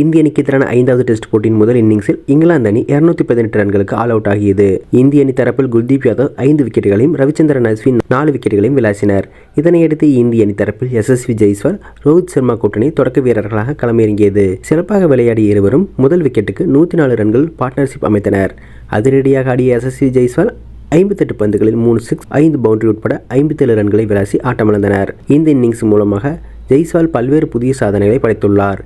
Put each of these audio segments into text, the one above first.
இந்திய அணிக்கு எதிரான ஐந்தாவது டெஸ்ட் போட்டியின் முதல் இன்னிங்ஸில் இங்கிலாந்து அணி இருநூத்தி பதினெட்டு ரன்களுக்கு ஆல் அவுட் ஆகியது. இந்திய அணி தரப்பில் குல்தீப் யாதவ் ஐந்து விக்கெட்டுகளையும் ரவிச்சந்திரன் அஸ்வின் நாலு விக்கெட்டுகளையும் விளாசினர். இதனையடுத்து இந்திய அணி தரப்பில் எஸ்எஸ்வி ஜெய்ஸ்வால் ரோஹித் சர்மா கூட்டணி தொடக்க வீரர்களாக களமிறங்கியது. சிறப்பாக விளையாடிய இருவரும் முதல் விக்கெட்டுக்கு நூற்றி நாலு ரன்கள் பார்ட்னர்ஷிப் அமைத்தனர். அதிரடியாக ஆடிய எஸ்எஸ்வி ஜெய்ஸ்வால் ஐம்பத்தெட்டு பந்துகளில் மூணு சிக்ஸ் ஐந்து பவுண்டரி உட்பட ஐம்பத்தேழு ரன்களை விளாசி ஆட்டமிழந்தனர். இந்த இன்னிங்ஸ் மூலமாக ஜெய்ஸ்வால் பல்வேறு புதிய சாதனைகளை படைத்துள்ளார்.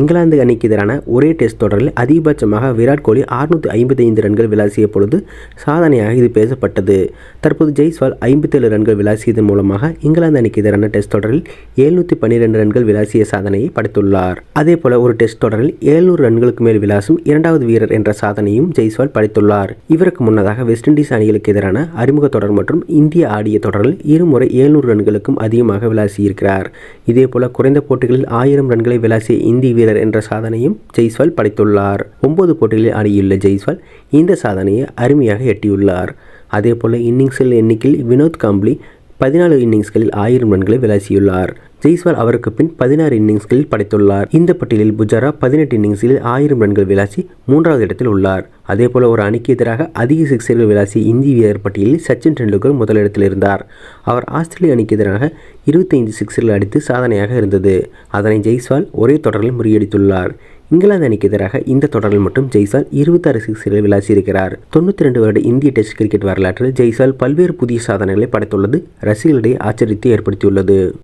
இங்கிலாந்து அணிக்கு எதிரான ஒரே டெஸ்ட் தொடரில் அதிகபட்சமாக விராட் கோலி அறுநூற்றி ஐம்பத்தைந்து ரன்கள் விளாசிய பொழுது சாதனையாக இது பேசப்பட்டது. தற்போது ஜெய்ஸ்வால் ஐம்பத்தேழு ரன்கள் விளாசியதன் மூலமாக இங்கிலாந்து அணிக்கு எதிரான டெஸ்ட் தொடரில் எழுநூற்றி பன்னிரெண்டு ரன்கள் விளாசிய சாதனையை படைத்துள்ளார். அதே போல ஒரு டெஸ்ட் தொடரில் எழுநூறு ரன்களுக்கு மேல் விளாசும் இரண்டாவது வீரர் என்ற சாதனையும் ஜெய்ஸ்வால் படைத்துள்ளார். இவருக்கு முன்னதாக வெஸ்ட் இண்டீஸ் அணிகளுக்கு எதிரான அறிமுக தொடர் மற்றும் இந்திய ஆடிய தொடரில் இருமுறை எழுநூறு ரன்களுக்கும் அதிகமாக விளாசியிருக்கிறார் இதேபோல குறைந்த போட்டிகளில் ஆயிரம் ரன்களை விளாசிய இந்திய வீரர் என்ற சாதனையும் ஜெய்ஸ்வால் படைத்துள்ளார். ஒன்பது போட்டிகளில் ஆடியுள்ள ஜெய்ஸ்வால் இந்த சாதனையை அருமையாக எட்டியுள்ளார். அதேபோல இன்னிங்ஸில் எண்ணிக்கையில் வினோத் காம்ப்ளி பதினாலு இன்னிங்ஸ்களில் ஆயிரம் ரன்களை விளாசியுள்ளார். ஜெய்ஸ்வால் அவருக்கு பின் பதினாறு இன்னிங்ஸ்களில் படைத்துள்ளார். இந்த பட்டியலில் புஜாரா பதினெட்டு இன்னிங்ஸில் ஆயிரம் ரன்கள் விளாசி மூன்றாவது இடத்தில் உள்ளார். அதேபோல ஒரு அணிக்கு எதிராக அதிக சிக்ஸர்கள் விளாசி இந்திய வீரர் பட்டியலில் சச்சின் டெண்டுல்கர் முதலிடத்தில் இருந்தார். அவர் ஆஸ்திரேலிய அணிக்கு எதிராக இருபத்தைந்து சிக்ஸர்கள் அடித்து சாதனையாக இருந்தது. அதனை ஜெய்ஸ்வால் ஒரே தொடரில் முறியடித்துள்ளார். இங்கிலாந்து அணிக்கு எதிராக இந்த தொடரில் மட்டும் ஜெய்சால் இருபத்தாறு சிக்ஸர்கள் விளாசியிருக்கிறார் தொண்ணூற்றி ரெண்டு வருட இந்திய டெஸ்ட் கிரிக்கெட் வரலாற்றில் ஜெய்சால் பல்வேறு புதிய சாதனைகளை படைத்துள்ளது. ரசிகர்களிடையே ஆச்சரியத்தை ஏற்படுத்தியுள்ளது.